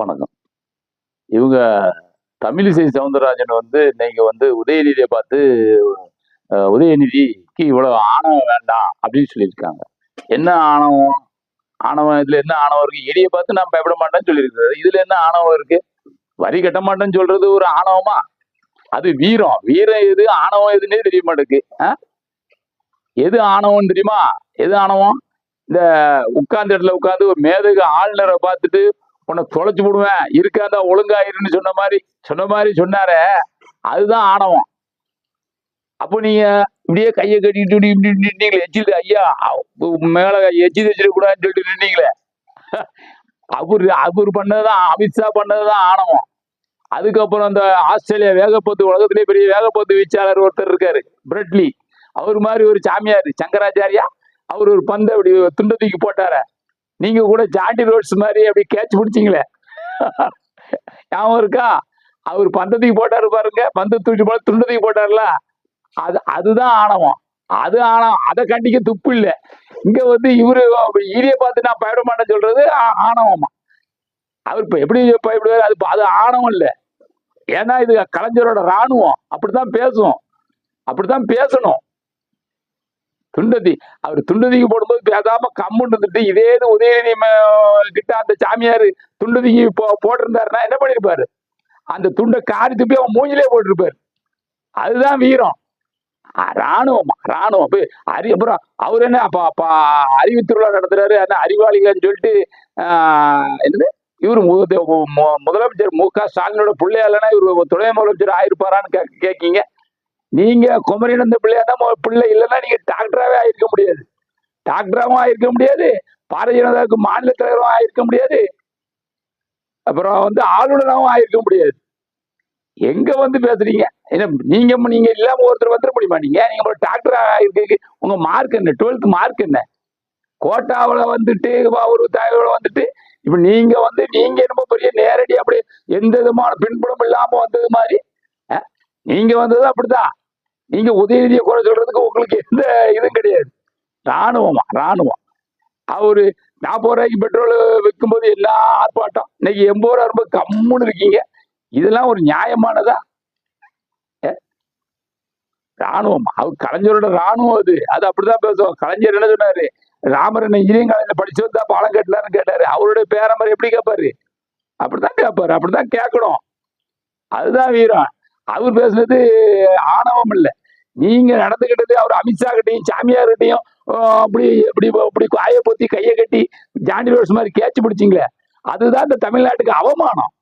வணக்கம். இவங்க தமிழிசை சவுந்தரராஜன் வந்து இன்னைக்கு வந்து உதயநிதியை பார்த்து உதயநிதிக்கு இவ்வளவு ஆணவம் வேண்டாம் அப்படின்னு சொல்லியிருக்காங்க. என்ன ஆணவம்? ஆணவம் இதுல என்ன ஆணவம் இருக்கு? எலியை பார்த்து நான் பயப்பட மாட்டேன்னு சொல்லியிருக்காரு. இதுல என்ன ஆணவம் இருக்கு? வரி கட்ட மாட்டேன்னு சொல்றது ஒரு ஆணவமா? அது வீரம். வீரம் எது? ஆணவம் எதுன்னே தெரிய மாட்டேங்குது. எது ஆணவம் தெரியுமா? எது ஆணவம்? இந்த உட்கார்ந்த இடத்துல உட்கார்ந்து ஒரு மேதகு ஆளுநரை பார்த்துட்டு உன்னை தொலைச்சு விடுவேன் இருக்காதா ஒழுங்காயிருன்னு சொன்ன மாதிரி சொன்ன மாதிரி சொன்னாரே. அதுதான் ஆணவம். அப்போ நீங்க இப்படியே கையை கட்டிட்டு இப்படி இப்படி நின்னீங்களே எச்சில் ஐயா மேல எச்சி வச்சிடக்கூடாதுன்னு சொல்லிட்டு நின்னீங்களே. அவர் அவர் பண்ணதுதான் அமித்ஷா பண்ணதுதான் ஆணவம். அதுக்கப்புறம் அந்த ஆஸ்திரேலியா வேகப்பத்து உலகத்திலே பெரிய வேகப்பத்து வீச்சாளர் ஒருத்தர் இருக்காரு பிரெட்லி. அவர் மாதிரி ஒரு சாமியார் சங்கராச்சாரியா? அவர் ஒரு பந்தை அப்படி துண்டத்துக்கு தூக்கி போட்டார. நீங்க கூட ஜாண்டி ரோட்ஸ் மாதிரி அப்படி கேட்ச் பிடிச்சிங்களே. ஞாபகம் இருக்கா? அவர் பந்தத்துக்கு போட்டாரு பாருங்க. பந்து தூக்கி போட துண்டத்துக்கு போட்டார்ல. அது அதுதான் ஆணவம். அது ஆணவம். அதை கண்டிக்க துப்பு இல்லை. இங்க வந்து இவரு ஈரிய பார்த்து நான் பயப்பட மாட்டேன்னு சொல்றது ஆணவமா? அவர் இப்ப எப்படி பயப்படுவார்? அது அது ஆணவம் இல்லை. ஏன்னா இது கலைஞரோட ராணுவம் அப்படித்தான் பேசுவோம் அப்படித்தான் பேசணும். துண்டதி. அவர் துண்டதிக்கு போடும்போது பேசாம கம்முன்னு இருந்துட்டு இதே இது உதயநிதி ம- கிட்ட அந்த சாமியார் துண்டதிக்கு போ போட்டிருந்தாருன்னா என்ன பண்ணிருப்பாரு? அந்த துண்டை காரி துப்பி அவன் மூஞ்சிலே போட்டிருப்பாரு. அதுதான் வீரம். ராணுவம் ராணுவம் போய் அறி அப்புறம் அவர் என்ன அப்ப அப்ப அறிவு திருவிழா நடத்துறாரு என்ன அறிவாளிகள்னு சொல்லிட்டு ஆஹ், என்னது? இவர் முதலமைச்சர் மு க ஸ்டாலினோட பிள்ளையா இல்லைன்னா இவர் துணை முதலமைச்சர் ஆயிருப்பாரான்னு கே கேட்கீங்க நீங்க குமரினந்த பிள்ளையா தான் பிள்ளை இல்லைன்னா நீங்க டாக்டராகவே ஆயிருக்க முடியாது. டாக்டராகவும் ஆயிருக்க முடியாது. பாரதிய ஜனதாவுக்கு மாநில தலைவரும் ஆயிருக்க முடியாது. அப்புறம் வந்து ஆளுநராகவும் ஆயிருக்க முடியாது. எங்க வந்து பேசுறீங்க? என்ன நீங்க நீங்க இல்லாம ஒருத்தர் வந்துட முடியுமா நீங்க? நீங்க ஒரு டாக்டர் இருக்கு உங்க மார்க் என்ன? டுவெல்த் மார்க் என்ன? கோட்டாவில் வந்துட்டு ஒரு தகவல வந்துட்டு இப்ப நீங்க வந்து நீங்க என்னமோ பெரிய நேரடி அப்படி எந்த விதமான பின்புலம் இல்லாம வந்தது மாதிரி நீங்க வந்தது அப்படிதான் நீங்க உதயநிதியை குறை சொல்றதுக்கு உங்களுக்கு எந்த இதுவும் கிடையாது. ராணுவமா ராணுவம் அவரு நாற்பது ரூபாய்க்கு பெட்ரோல் விற்கும்போது எல்லா ஆர்ப்பாட்டம். இன்னைக்கு எண்பது ரூபா ரொம்ப கம்முன்னு இருக்கீங்க. இதெல்லாம் ஒரு நியாயமானதா? ராணுவம் அவர் கலைஞரோட ராணுவம் அது. அது அப்படிதான் பேசுவோம் கலைஞர் என்ன சொன்னாரு? ராமர் என்ன இன்ஜினியரிங் காலேஜ்ல படிச்சு வந்தா பாலம் கட்டலான்னு கேட்டாரு. அவருடைய பேரம்பர் எப்படி கேட்பாரு அப்படிதான் கேட்பாரு அப்படிதான் கேட்கணும். அதுதான் வீரம். அவர் பேசுனது ஆணவம் இல்லை. நீங்க நடந்துகிட்டது அவர் அமித்ஷா கிட்டையும் சாமியார் கிட்டையும் அப்படி இப்படி இப்படி காய பொத்தி கையை கட்டி ஜாண்டி ரோஸ் மாதிரி கேட்ச் பிடிச்சிங்களே. அதுதான் இந்த தமிழ்நாட்டுக்கு அவமானம்.